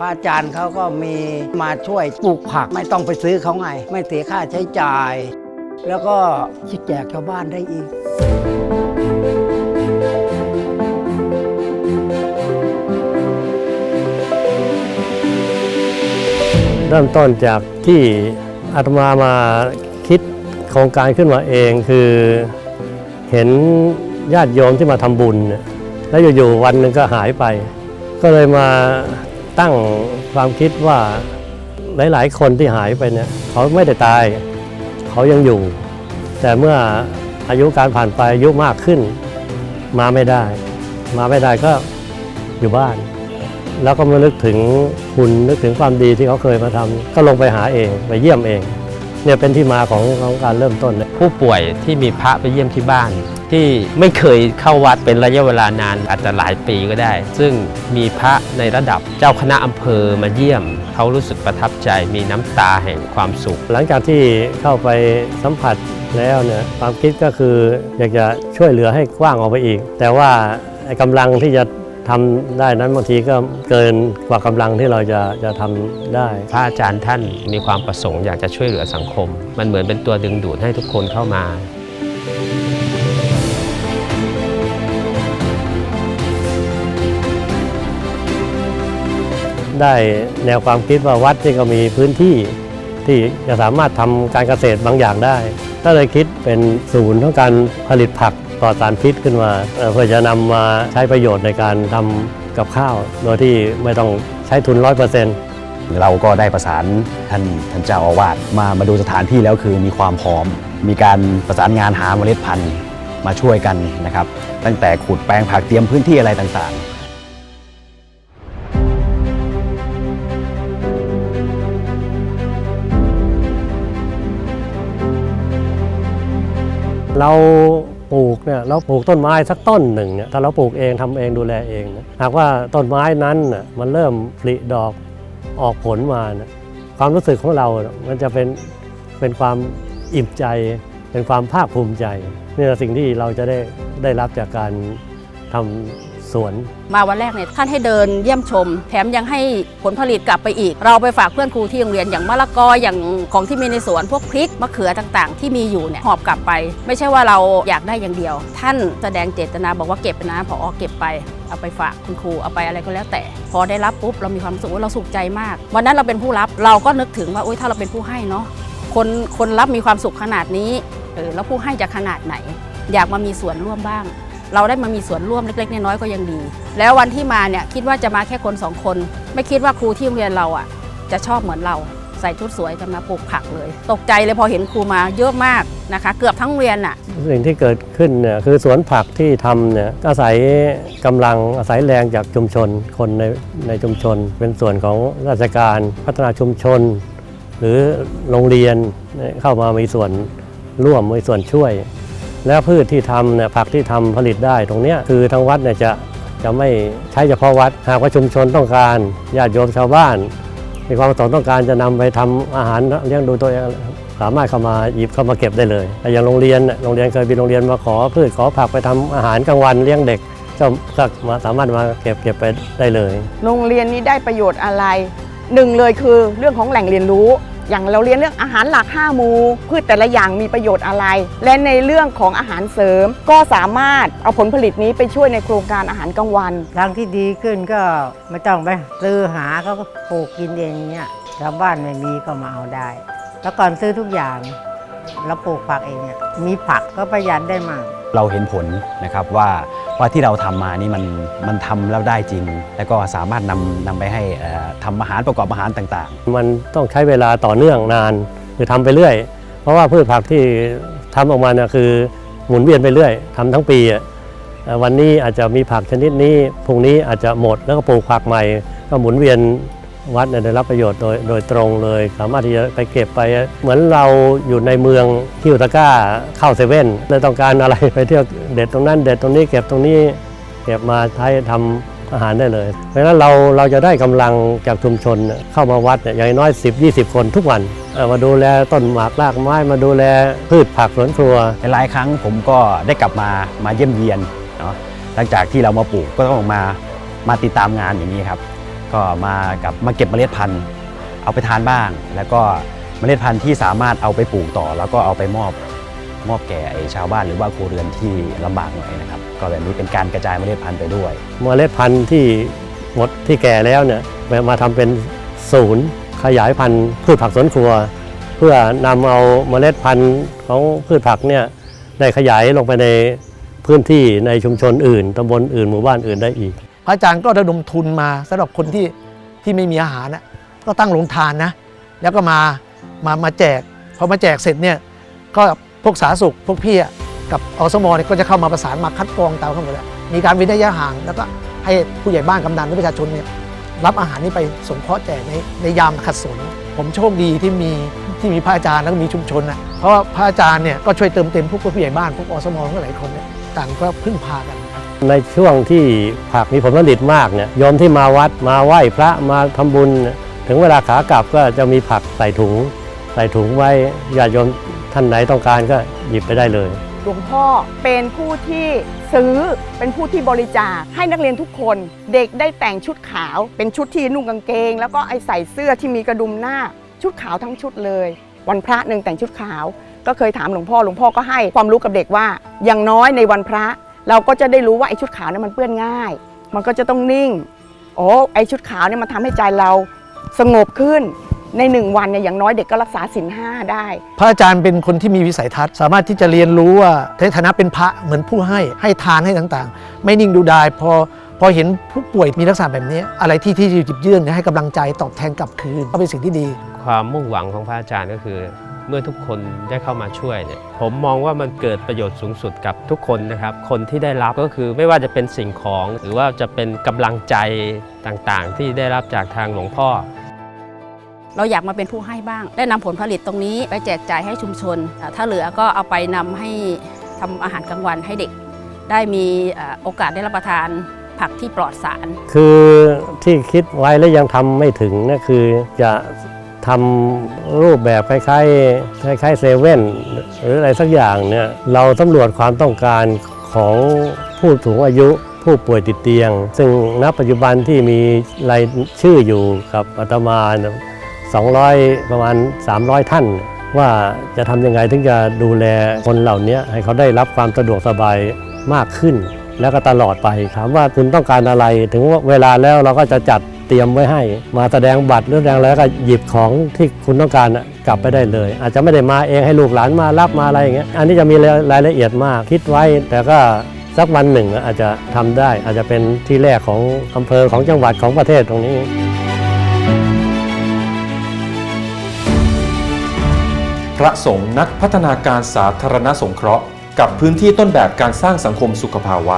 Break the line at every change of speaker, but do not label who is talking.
พระอาจารย์เขาก็มีมาช่วยปลูกผักไม่ต้องไปซื้อเขาไง ไม่เสียค่าใช้จ่าย แล้วก็ชิแจกชาวบ้านได้อีก
เริ่มต้นจากที่อาตมามาคิดโครงการขึ้นมาเองคือเห็นญาติโยมที่มาทำบุญเนี่ยแล้วอยู่ๆวันหนึ่งก็หายไป ก็เลยมา ตั้งความคิดว่าหลาย ๆ คนที่หายไปเนี่ยเขาไม่ได้ตาย เขายังอยู่ แต่เมื่ออายุการผ่านไปอายุมากขึ้น มาไม่ได้ มาไม่ได้ก็อยู่บ้าน แล้วก็มานึกถึงคุณนึกถึงความดีที่เขาเคยมาทำก็ลงไปหาเองไปเยี่ยมเอง เนี่ยเป็นที่มาของของการเริ่มต้นเนี่ย
ผู้ป่วยที่มีพระไปเยี่ยมที่บ้าน ที่ไม่เคยเข้าวัดเป็นระยะเวลานานอาจจะหลายปีก็ได้ ซึ่งมีพระในระดับเจ้าคณะอำเภอมาเยี่ยม เขารู้สึกประทับใจมีน้ำตาแห่งความสุข
หลังจากที่เข้าไปสัมผัสแล้วเนี่ยความคิดก็คืออยากจะช่วยเหลือให้กว้างออกไปอีก แต่ว่าไอ้กำลังที่จะ ทำได้นั้นบางทีก็เกินกว่ากำลังที่เราจะจะทำได้
พระอาจารย์ท่านมีความประสงค์อยากจะช่วยเหลือสังคม มันเหมือนเป็นตัวดึงดูดให้ทุกคนเข้ามา
ได้แนวความคิดว่าวัดนี่ก็มีพื้นที่ที่จะสามารถทำการเกษตรบางอย่างได้ ก็เลยคิดเป็นศูนย์ของการผลิตผัก ปลอดสารพิษขึ้นมาเอ่อเพื่อจะนำมาใช้ประโยชน์ในการทำกับข้าว โดยที่ไม่ต้องใช้ทุนร้อยเปอร์เซ็นต์
เราก็ได้ประสานท่านท่านเจ้าอาวาสมามาดูสถานที่แล้วคือมีความพร้อม มีการประสานงานหาเมล็ดพันธุ์มาช่วยกันนะครับ ตั้งแต่ขุดแปลงผักเตรียมพื้นที่อะไรต่างๆ
เรา ปลูกเนี่ยเราปลูกต้นไม้สักต้นหนึ่งเนี่ยถ้าเราปลูกเองทำเองดูแลเองนะหากว่าต้นไม้นั้นน่ะมันเริ่มผลิดอกออกผลมานะความรู้สึกของเราน่ะมันจะเป็นเป็นความอิ่มใจ เป็นความภาคภูมิใจนี่แหละสิ่งที่เราจะได้ได้รับจากการทำ สวน
มาวันแรกเนี่ยท่านให้เดินเยี่ยมชม แถมยังให้ผลผลิตกลับไปอีก เราไปฝากเพื่อนครูที่โรงเรียนอย่างมะละกออย่างของที่มีในสวนพวกพริกมะเขือต่างๆ ที่มีอยู่เนี่ยหอบกลับไป ไม่ใช่ว่าเราอยากได้อย่างเดียว ท่านแสดงเจตนาบอกว่าเก็บไปนะพอเก็บไปเอาไปฝากคุณครูเอาไปอะไรก็แล้วแต่ พอได้รับปุ๊บเรามีความสึกว่าเราสุขใจมาก วันนั้นเราเป็นผู้รับเราก็นึกถึงว่าโอ๊ยถ้าเราเป็นผู้ให้เนาะคนคนรับมีความสุขขนาดนี้เออแล้วผู้ให้จะขนาดไหน อยากมามีส่วนร่วมบ้าง เราได้มามีส่วนร่วมเล็กๆน้อยๆก็ยังดี แล้ววันที่มาเนี่ยคิดว่าจะมาแค่คนสองคน ไม่คิดว่าครูที่โรงเรียนเราอะจะชอบเหมือนเราใส่ชุดสวยกันมาปลูกผักเลย ตกใจเลยพอเห็นครูมาเยอะมากนะคะ เกือบทั้งเรียนอะ
สิ่งที่เกิดขึ้นเนี่ยคือสวนผักที่ทำเนี่ยก็อาศัยกำลังอาศัยแรงจากชุมชนคนในในชุมชน เป็นส่วนของราชการพัฒนาชุมชน หรือโรงเรียนเข้ามามีส่วนร่วมมีส่วนช่วย แล้วพืชที่ทำเนี่ยผักที่ทำผลิตได้ตรงนี้คือทางวัดเนี่ยจะจะไม่ใช้เฉพาะวัด หากว่าชุมชนต้องการญาติโยมชาวบ้าน มีความประสงค์ต้องการจะนำไปทำอาหารเลี้ยงดูตัวเองสามารถเข้ามาหยิบเข้ามาเก็บได้เลยแต่อย่างโรงเรียนโรงเรียนเคยมีโรงเรียนมาขอพืชขอผักไปทำอาหารกลางวันเลี้ยงเด็กก็มาสามารถมาเก็บเก็บไปได้เลย
โรงเรียนนี้ได้ประโยชน์อะไรหนึ่งเลยคือเรื่องของแหล่งเรียนรู้ อย่างเราเรียนเรื่องอาหารหลัก 5 หมู่พืชแต่ละอย่างมีประโยชน์อะไร และในเรื่องของอาหารเสริม ก็สามารถเอาผลผลิตนี้ไปช่วยในโครงการอาหารกลางวัน
ทางที่ดีขึ้นก็ไม่ต้องไปซื้อหาเขาก็ปลูกกินเองเนี่ยชาวบ้านไม่มีก็มาเอาได้ แล้วก่อนซื้อทุกอย่างเราปลูกผักเองเนี่ยมีผักก็ประหยัดได้มาก
เราเห็นผลนะครับว่าว่าที่เราทำมานี่มันมันทำแล้วได้จริง แล้วก็สามารถนำนำไปให้เอ่อทำอาหารประกอบอาหารต่างๆ
มันต้องใช้เวลาต่อเนื่องนานคือทำไปเรื่อย เพราะว่าพืชผักที่ทำออกมาเนี่ยคือหมุนเวียนไปเรื่อยทำทั้งปีวันนี้อาจจะมีผักชนิดนี้พรุ่งนี้อาจจะหมดแล้วก็ปลูกผักใหม่ ก็หมุนเวียน วัดเนี่ยได้รับประโยชน์โดยโดยตรงเลย สามารถที่จะไปเก็บไป เหมือนเราอยู่ในเมืองที่อุตก้าเข้าเซเว่นเลยต้องการอะไรไปเที่ยวเด็ดตรงนั้นเด็ดตรงนี้เก็บตรงนี้เก็บมาใช้ทำอาหารได้เลย เพราะฉะนั้นเราเราจะได้กำลังจากชุมชนเข้ามาวัดอย่างน้อย 10 20 คนทุกวัน มาดูแลต้นหมากรากไม้มาดูแลพืชผักสวนครัว
หลายครั้งผมก็ได้กลับมามาเยี่ยมเยียนเนาะหลังจากที่เรามาปลูกก็ต้องมามาติดตามงานอย่างนี้ครับ ก็มากับมาเก็บเมล็ดพันธุ์ เอาไปทานบ้าง แล้วก็เมล็ดพันธุ์ที่สามารถเอาไปปลูกต่อ แล้วก็เอาไปมอบมอบแก่ชาวบ้านหรือว่าครัวเรือนที่ลำบากหน่อยนะครับ ก็แบบนี้เป็นการกระจายเมล็ดพันธุ์ไปด้วย
เมล็ดพันธุ์ที่หมดที่แก่แล้วเนี่ยมาทำเป็นศูนย์ขยายพันธุ์พืชผักสวนครัว เพื่อนำเอาเมล็ดพันธุ์ของพืชผักเนี่ยได้ขยายลงไปในพื้นที่ในชุมชนอื่นตำบลอื่นหมู่บ้านอื่นได้อีก
พระอาจารย์ก็ระดมทุนมาสำหรับคนที่ที่ไม่มีอาหารนะก็ตั้งโรงทานนะ แล้วก็มามามาแจกพอมาแจกเสร็จเนี่ยก็พวกสาสุขพวกพี่กับอสมเนี่ยก็จะเข้ามาประสานมาคัดกรองตามทั้งหมดแล้วมีการเว้นระยะห่าง แล้วก็ให้ผู้ใหญ่บ้านกำนันและประชาชนเนี่ยรับอาหารนี้ไปสงเคราะห์แจกในในยามขัดสน ผมโชคดีที่มีที่มีพระอาจารย์แล้วก็มีชุมชนนะเพราะพระอาจารย์เนี่ยก็ช่วยเติมเต็มพวกผู้ใหญ่บ้านพวกอสมหลายคนเนี่ยต่างก็พึ่งพากัน
ในช่วงที่ผักมีผลผลิตมากเนี่ยโยมที่มาวัดมาไหว้พระมาทำบุญ ถึงเวลาขากลับก็จะมีผักใส่ถุง ใส่ถุงไว้ญาติโยมท่านไหนต้องการก็หยิบไปได้เลย
หลวงพ่อเป็นผู้ที่ซื้อเป็นผู้ที่บริจาคให้นักเรียนทุกคนเด็กได้แต่งชุดขาว เป็นชุดที่นุ่งกางเกง แล้วก็ไอใส่เสื้อที่มีกระดุมหน้า ชุดขาวทั้งชุดเลย วันพระหนึ่งแต่งชุดขาว ก็เคยถามหลวงพ่อหลวงพ่อก็ให้ความรู้กับเด็กว่า อย่างน้อยในวันพระ เราก็จะได้รู้ว่าไอชุดขาวเนี่ยมันเปื้อนง่าย มันก็จะต้องนิ่ง โอ้ไอชุดขาวเนี่ยมันทำให้ใจเราสงบขึ้น ในหนึ่งวันเนี่ยอย่างน้อยเด็กก็รักษาศีลห้าได้
พระอาจารย์เป็นคนที่มีวิสัยทัศน์ สามารถที่จะเรียนรู้ว่าในฐานะเป็นพระเหมือนผู้ให้ให้ทานให้ต่างๆ ไม่นิ่งดูดาย พอพอเห็นผู้ป่วยมีลักษณะแบบนี้ อะไรที่ที่หยิบยื่นให้กำลังใจตอบแทนกลับคืนก็เป็นสิ่งที่ดี
ความมุ่งหวังของพระอาจารย์ก็คือ เมื่อทุกคนได้เข้ามาช่วยเนี่ยผมมองว่ามันเกิดประโยชน์สูงสุดกับทุกคนนะครับ คนที่ได้รับก็คือไม่ว่าจะเป็นสิ่งของ หรือว่าจะเป็นกำลังใจต่างๆ ที่ได้รับจากทางหลวงพ่อ
เราอยากมาเป็นผู้ให้บ้าง ได้นำผลผลิตตรงนี้ไปแจกจ่ายให้ชุมชนอ่าถ้าเหลือก็เอาไปนำให้ทำอาหารกลางวันให้เด็ก ได้มีอ่าโอกาสได้รับประทานผักที่ปลอดสาร
คือที่คิดไว้แล้วยังทำไม่ถึงนะคือจะ ทำรูปแบบคล้ายๆคล้ายๆเซเว่นหรืออะไรสักอย่างเนี่ยเราสำรวจความต้องการของผู้สูงอายุผู้ป่วยติดเตียง ซึ่งณปัจจุบันที่มีรายชื่ออยู่กับอาตมา 200 ประมาณ 300 ท่าน ว่าจะทำยังไงถึงจะดูแลคนเหล่านี้ให้เขาได้รับความสะดวกสบายมากขึ้น แล้วก็ตลอดไปถามว่าคุณต้องการอะไรถึงเวลาแล้วเราก็จะจัด เตรียมไว้ให้ มาแสดงบัตรหรือแสดงแล้วก็หยิบของที่คุณต้องการกลับไปได้เลย อาจจะไม่ได้มาเองให้ลูกหลานมารับมาอะไรอย่างเงี้ยอันนี้จะมีรายละเอียดมากคิดไว้แต่ก็สักวันหนึ่งอาจจะทำได้ อาจจะเป็นที่แรกของอำเภอของจังหวัดของประเทศตรงนี้
พระสงฆ์นักพัฒนาการสาธารณสงเคราะห์ กับพื้นที่ต้นแบบการสร้างสังคมสุขภาวะ